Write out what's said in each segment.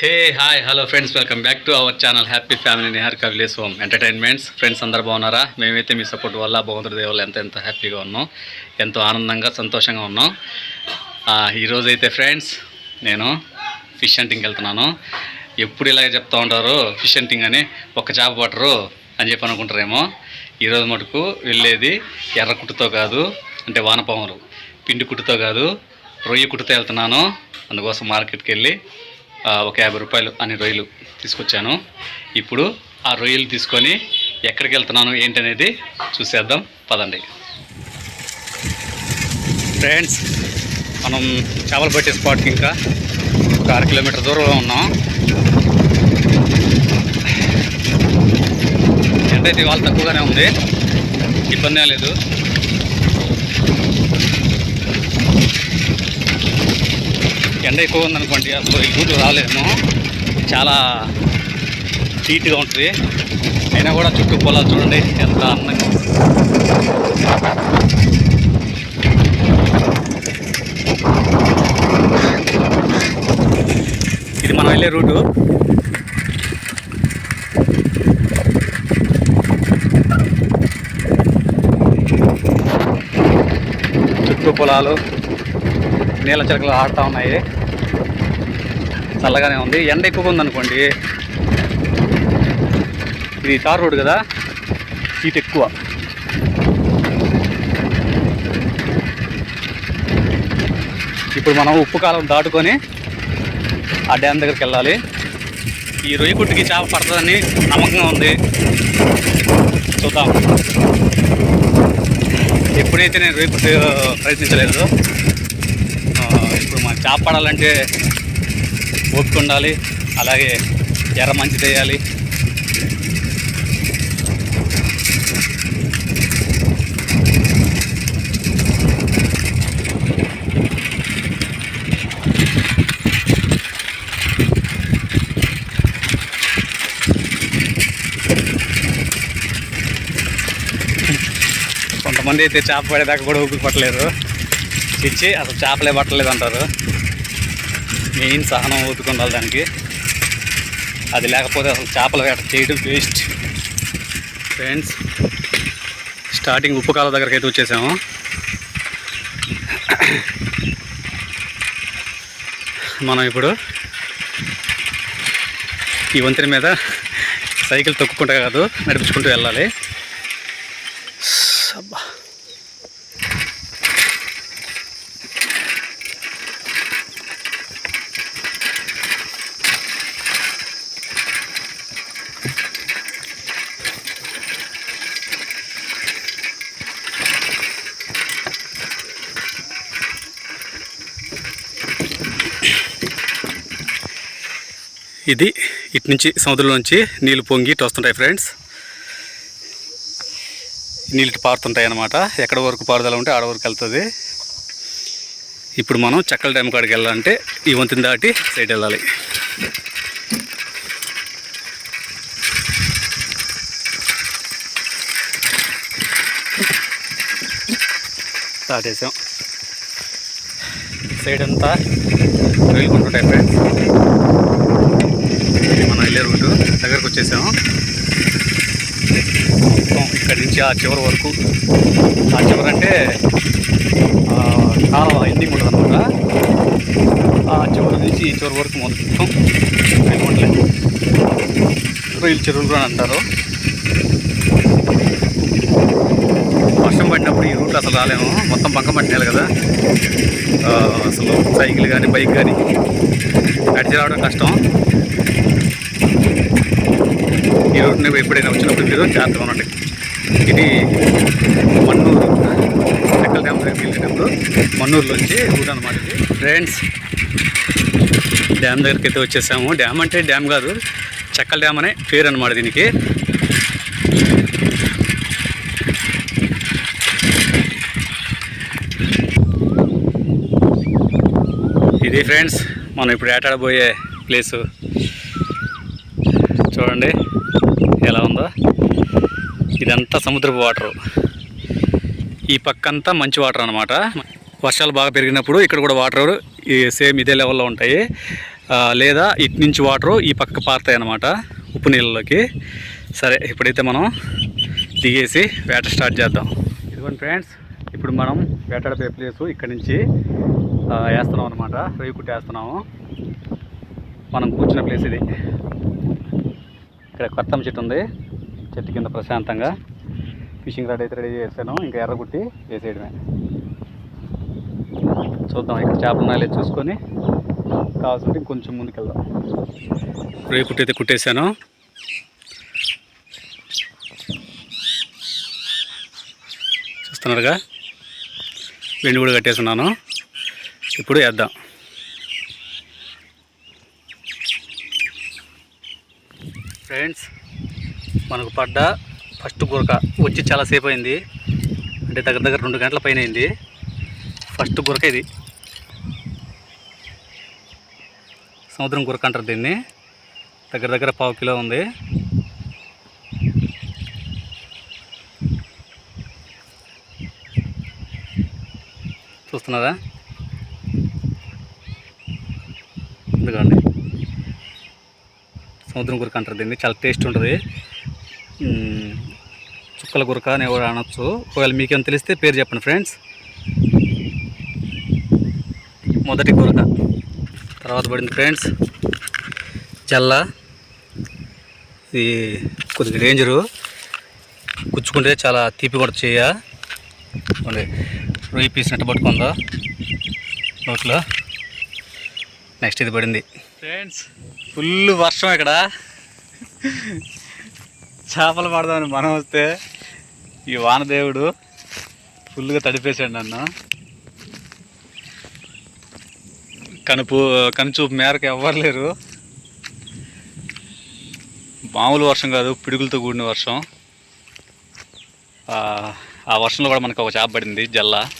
Hey hi hello friends welcome back to our channel happy family Niharika village home entertainments friends అందరు బాగున్నారా? మేమైతే మీ support వల్ల భగవంతుడి దేవుళ్ళు ఎంత ఎంత హ్యాపీగా ఉన్నాం ఎంతో ఆనందంగా సంతోషంగా ఉన్నాం. ఈరోజు అయితే ఫ్రెండ్స్ నేను ఫిష్ హంటింగ్కి వెళ్తున్నాను. ఎప్పుడు ఇలాగే చెప్తా ఉంటారు ఫిష్ హంటింగ్ అని ఒక్క చేప పట్టరు అని చెప్పి అనుకుంటారేమో. ఈరోజు మటుకు వెళ్ళేది ఎర్ర కుట్టుతో కాదు అంటే వానపాములు పిండి కుట్టుతో కాదు రొయ్య కుట్టుతో వెళ్తున్నాను. అందుకోసం మార్కెట్కి వెళ్ళి ఒక యాభై రూపాయలు అని రొయ్యలు తీసుకొచ్చాను. ఇప్పుడు ఆ రొయ్యలు తీసుకొని ఎక్కడికి వెళ్తున్నాను ఏంటనేది చూసేద్దాం. పదండి. ఫ్రెండ్స్ మనం చేపలు పట్టే స్పాట్కి ఇంకా ఒక అర కిలోమీటర్ దూరంలో ఉన్నాం. ఎండ అయితే తక్కువగానే ఉంది. ఇబ్బంది ఏం లేదు. ఎండ ఎక్కువ ఉందనుకోండి అసలు ఈ రూట్ రాలేము చాలా హీట్గా ఉంటుంది. అయినా కూడా చుట్టూ పొలాలు చూడండి ఎంత అందంగా ఇది మనం వెళ్ళే రూటు. చుట్టూ పొలాలు. నీళ్ళ చిలకలు ఆడుతూ ఉన్నాయి. చల్లగానే ఉంది. ఎండ ఎక్కువగా ఉందనుకోండి ఇది తార్ రోడ్ కదా? హీట్ ఎక్కువ. ఇప్పుడు మనం ఉప్పు కాలం దాటుకొని ఆ డ్యామ్ దగ్గరికి వెళ్ళాలి. ఈ రొయ్య కుట్టుకి చేప పడుతుందని నమ్మకంగా ఉంది. చూద్దాం. ఎప్పుడైతే నేను రొయ్య కుట్టు ప్రయత్నించలేదు చేపడాలంటే చేప పడాలంటే ఓపిక ఉండాలి అలాగే ఎర్ర మంచి వేయాలి కొంతమంది అయితే చేప పడేదాకా కూడా ఊపిరి ఇచ్చి అసలు చేపలే పట్టలేదు అంటారు. మెయిన్ సహనం ఊతుకు దానికి. అది లేకపోతే అసలు చేపల వేట చేయడం వేస్ట్. ఫ్రెండ్స్ స్టార్టింగ్ ఉప్పు కాలువ దగ్గరికి అయితే వచ్చేసాము. మనం ఇప్పుడు ఈ వంతెన మీద సైకిల్ తొక్కుకుంటా కాదు నడిపించుకుంటూ వెళ్ళాలి. ఇది ఇటు నుంచి సముద్రంలోంచి నీళ్ళు పొంగి ఇటు వస్తుంటాయి ఫ్రెండ్స్ నీళ్ళు ఇటు పారుతుంటాయి అన్నమాట. ఎక్కడ వరకు పారుదల ఉంటే ఆడ వరకు వెళ్తుంది. ఇప్పుడు మనం చక్కల డ్యామ్ కాడికి వెళ్ళాలంటే ఈ వంతుని దాటి సైడ్ వెళ్ళాలి. దాటేసాం. సైడ్ అంతా వెళ్ళుకుంటుంటాయి ఫ్రెండ్స్ వెళ్ళే రూటు దగ్గరకు వచ్చేసాము మొత్తం ఇక్కడి నుంచి ఆ చివరి వరకు. ఆ చివరి అంటే ఆ, కాలువ ఎండింగ్ ఉంటుంది అనమాట ఆ చివరి నుంచి ఈ చివరి వరకు మొత్తం వెళ్ళమంటలే రొయ్యల చెరువులు అని అంటారు. వర్షం పడినప్పుడు ఈ రూట్ అసలు రాలేము. మొత్తం బంక పట్టినారు కదా. అసలు సైకిల్ కానీ బైక్ కానీ నడిచి రావడం కష్టం. ఈ రోడ్ని ఎప్పుడైనా వచ్చినప్పుడు మీరు జాగ్రత్తగా ఉండండి ఇది మన్నూరు చెక్కల డ్యామ్ దగ్గరికి వెళ్ళేటప్పుడు మన్నూరులోంచి రూట్ అనమాట ఇది. ఫ్రెండ్స్ డ్యామ్ దగ్గరికి అయితే వచ్చేసాము. డ్యామ్ అంటే డ్యామ్ కాదు చెక్కల డ్యామ్ అనే పేరు అనమాట దీనికి. ఇది ఫ్రెండ్స్ మనం ఇప్పుడు ఏటాడబోయే ప్లేసు. చూడండి. ఎలా ఉందో? ఇదంతా సముద్రపు వాటరు. ఈ పక్కంతా మంచి వాటర్ అనమాట వర్షాలు బాగా పెరిగినప్పుడు ఇక్కడ కూడా వాటర్ ఈ సేమ్ ఇదే లెవెల్లో ఉంటాయి. లేదా ఇటు నుంచి వాటరు ఈ పక్క పారుతాయి అనమాట ఉప్పు నీళ్ళలోకి. సరే ఇప్పుడైతే మనం దిగేసి వేట స్టార్ట్ చేద్దాం. ఇదిగోండి ఫ్రెండ్స్ ఇప్పుడు మనం వేటాడే ప్లేసు ఇక్కడి నుంచి వేస్తున్నాం అనమాట రొయ్యి వేస్తున్నాము. మనం కూర్చున్న ప్లేస్ ఇది. ఇక్కడ కొత్త చెట్టు ఉంది. చెట్టు కింద ప్రశాంతంగా ఫిషింగ్ రాడ్ అయితే రెడీ చేశాను. ఇంకా ఎర్రగుట్టి వేసేయడమే. చూద్దాం ఇక్కడ చేపలు ఉన్నాయో చూసుకొని కావాల్సింటే కొంచెం ముందుకెళ్దాం. రొయ్యి కుట్టి అయితే కుట్టేశాను. చూస్తున్నారుగా? వెండి కూడా కట్టేస్తున్నాను. ఇప్పుడు వేద్దాం. ఫ్రెండ్స్ మనకు పడ్డ ఫస్ట్ గురక వచ్చి చాలాసేపు అయింది. అంటే దగ్గర దగ్గర రెండు గంటల పైన అయింది. ఫస్ట్ గురక ఇది. సముద్రం గురక అంటారు దీన్ని. దగ్గర దగ్గర పావు కిలో ఉంది. చూస్తున్నారా? ఎందుకండి సముద్రం గురక అంటారు దీన్ని. చాలా టేస్ట్ ఉంటుంది. చుక్కల గురక అని ఎవరు అనొచ్చు. ఒకవేళ మీకేం తెలిస్తే పేరు చెప్పండి ఫ్రెండ్స్. మొదటి గురక. తర్వాత పడింది ఫ్రెండ్స్. చల్ల ఇది కొద్దిగా డేంజరు. గుచ్చుకుంటే చాలా తీపి కూడా చేయ. రొయ్యి పీస్ పట్టుకుందా. నోట్లో. నెక్స్ట్ ఇది పడింది. ఫ్రెండ్స్ ఫుల్ వర్షం ఇక్కడ. చేపలు పడదామని మనం వస్తే ఈ వానదేవుడు ఫుల్గా తడిపేశాడు నన్ను. కనుపు కనుచూపు మేరకు ఎవ్వరు లేరు. మామూలు వర్షం కాదు పిడుగులతో కూడిన వర్షం. ఆ, వర్షంలో కూడా మనకు ఒక చేప పడింది జల్లా.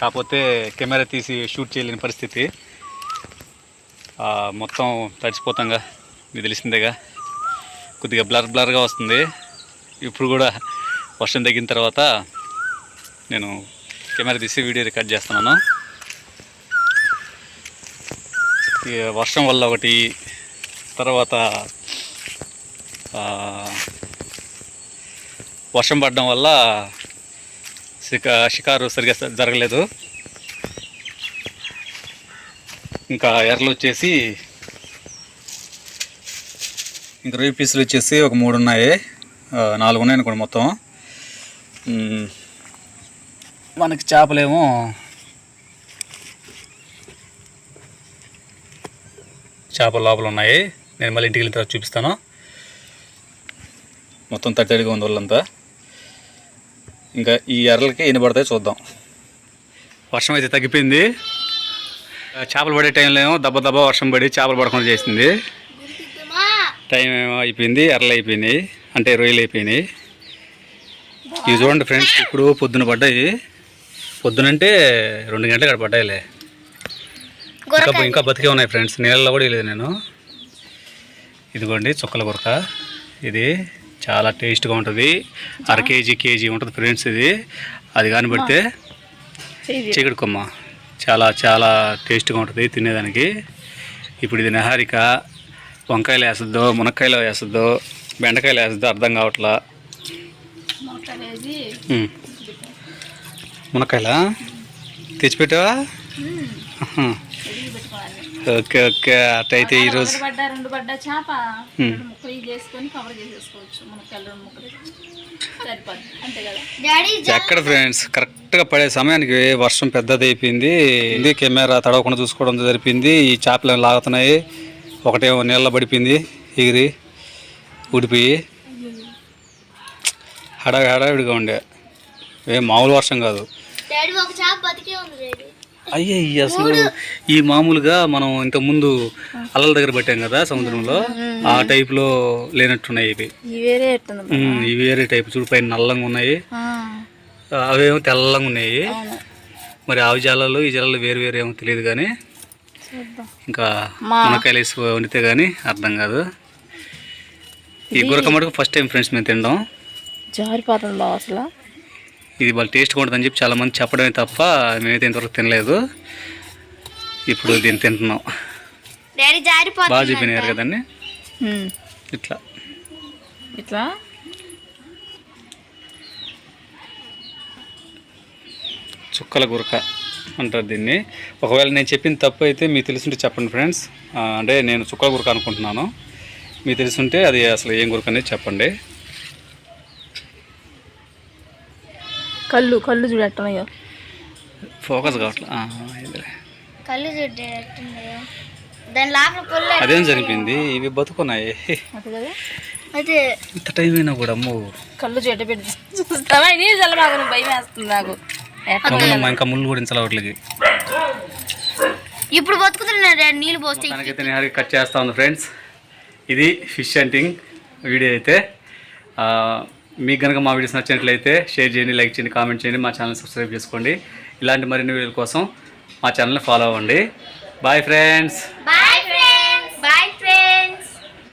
కాకపోతే కెమెరా తీసి షూట్ చేయలేని పరిస్థితి. మొత్తం తడిసిపోతాంగా మీకు తెలిసిందేగా. కొద్దిగా బ్లర్ బ్లర్గా వస్తుంది. ఇప్పుడు కూడా వర్షం తగ్గిన తర్వాత నేను కెమెరా తీసి వీడియో రికార్డ్ చేస్తున్నాను. వర్షం వల్ల ఒకటి తర్వాత వర్షం పడడం వల్ల షికా షికారు సరిగా జరగలేదు. ఇంకా ఎర్రలు వచ్చేసి ఇంక రొయ్య పీసులు వచ్చేసి ఒక మూడు ఉన్నాయి. నాలుగు ఉన్నాయి అనుకోండి మొత్తం. మనకి చేపలేమో చేపలు లోపల ఉన్నాయి. నేను మళ్ళీ ఇంటికి వెళ్ళిన తర్వాత చూపిస్తాను. మొత్తం తట్టడిగా ఉంది వాళ్ళంతా. ఇంకా ఈ ఎర్రలకి ఎన్ని పడతాయి చూద్దాం. వర్షం అయితే తగ్గిపోయింది. చేపలు పడే టైంలో ఏమో దెబ్బ దెబ్బ వర్షం పడి చేపలు పడకుండా చేసింది. టైం ఏమో అయిపోయింది ఎర్రలు అయిపోయినాయి అంటే రొయ్యలు అయిపోయినాయి. ఇవి చూడండి ఫ్రెండ్స్ ఇప్పుడు పొద్దున పడ్డాయి. పొద్దునంటే రెండు గంటలు ఇక్కడ పడ్డాయిలే. ఇంకా ఇంకా బతికే ఉన్నాయి ఫ్రెండ్స్ నీళ్ళలో కూడా లేదు నేను. ఇదిగోండి చుక్కల గురక. ఇది చాలా టేస్ట్గా ఉంటుంది. అర కేజీ కేజీ ఉంటుంది ఫ్రెండ్స్ ఇది. అది కానీ పెడితే చీకటి కొమ్మ. చాలా చాలా టేస్ట్గా ఉంటుంది తినేదానికి. ఇప్పుడు ఇది నెహారిక వంకాయలు వేస్తుందో మునక్కాయలు వేస్తుందో బెండకాయలు వేస్తుందో అర్థం కావట్లా. మునక్కాయలా? తెచ్చిపెట్టావా. Okay okay. అట్టయితే ఈరోజు రెండు పడ్డా చేప. ముక్కలు చేసుకొని కవర్ చేసేసుకోవచ్చు. మునక్కాయలు రెండు ముక్కలు. ఎక్కడ ఫ్రెండ్స్? కరెక్ట్గా పడే సమయానికి వర్షం పెద్దది అయిపోయింది. ఇది కెమెరా తడవకుండా చూసుకోవడం జరిపింది. ఈ చేపలు లాగుతున్నాయి. ఒకటేమో నీళ్ళ పడిపోయింది. ఎగిరి ఊడిపోయి హడావి హడావిడిగా ఉండే. ఏం మామూలు వర్షం కాదు. అయ్యే అసలు ఈ మామూలుగా మనం ఇంతకుముందు అల్లల దగ్గర పెట్టాం కదా సముద్రంలో. ఆ టైప్లో లేనట్టున్నాయి ఇవి. ఇవి వేరే టైప్ చూడు పైన నల్లంగా ఉన్నాయి. అవేమో తెల్లంగా ఉన్నాయి. మరి ఆవు జాలాలు ఈ జాలాలు వేరు వేరు ఏమో తెలియదు కానీ ఇంకా మునక్కాయలు వేసి వండితే కానీ అర్థం కాదు. ఈ గురక మటుకు ఫస్ట్ టైం ఫ్రెండ్స్ మేము తినడం. జారిపోతుంది అసలు. ఇది వాళ్ళ టేస్ట్గా ఉంటుందని చెప్పి చాలామంది చెప్పడమే తప్ప మేమైతే ఇంతవరకు తినలేదు. ఇప్పుడు దీన్ని తింటున్నాం. బాగా చూపినారు కదండి. ఇట్లా. ఇట్లా? చుక్కల గురక అంటారు దీన్ని. ఒకవేళ నేను చెప్పిన తప్పు అయితే మీకు తెలుసుంటే చెప్పండి ఫ్రెండ్స్. అంటే నేను చుక్కల గురక అనుకుంటున్నాను. మీకు తెలుసుంటే అది అసలు ఏం గురక అనేది చెప్పండి. కళ్ళు కళ్ళు చూడు ఎట్టనయ్యో. ఫోకస్ కావట్లే. కళ్ళు చూడు ఎట్టుందో. దాని లోపల పుల్ల అదేం జరిగింది ఇవి బతుకున్నాయి. అది కదా? అదే ఇంత టైం అయినా కూడా అమ్మో. కళ్ళు చెట్టు పెట్టి చూస్తావా? నీ చల్లబాగు భయం వేస్తుంది నాకు. ఇంకా ముళ్ళు కూడా ఇంచలా వాటికి ఇప్పుడు బతుకుతున్నాడు నీళ్ళు పోస్తే. దానికైతే నేను కట్ చేస్తా ఉంది ఫ్రెండ్స్ ఇది ఫిష్ హంటింగ్ వీడియో అయితే. ఆ, మీకు కనుక మా వీడియోస్ నచ్చినట్లయితే షేర్ చేయండి లైక్ చేయండి కామెంట్ చేయండి మా ఛానల్ సబ్స్క్రైబ్ చేసుకోండి. ఇలాంటి మరిన్ని వీడియోల కోసం మా ఛానల్ని ఫాలో అవ్వండి. Bye friends bye friends bye friends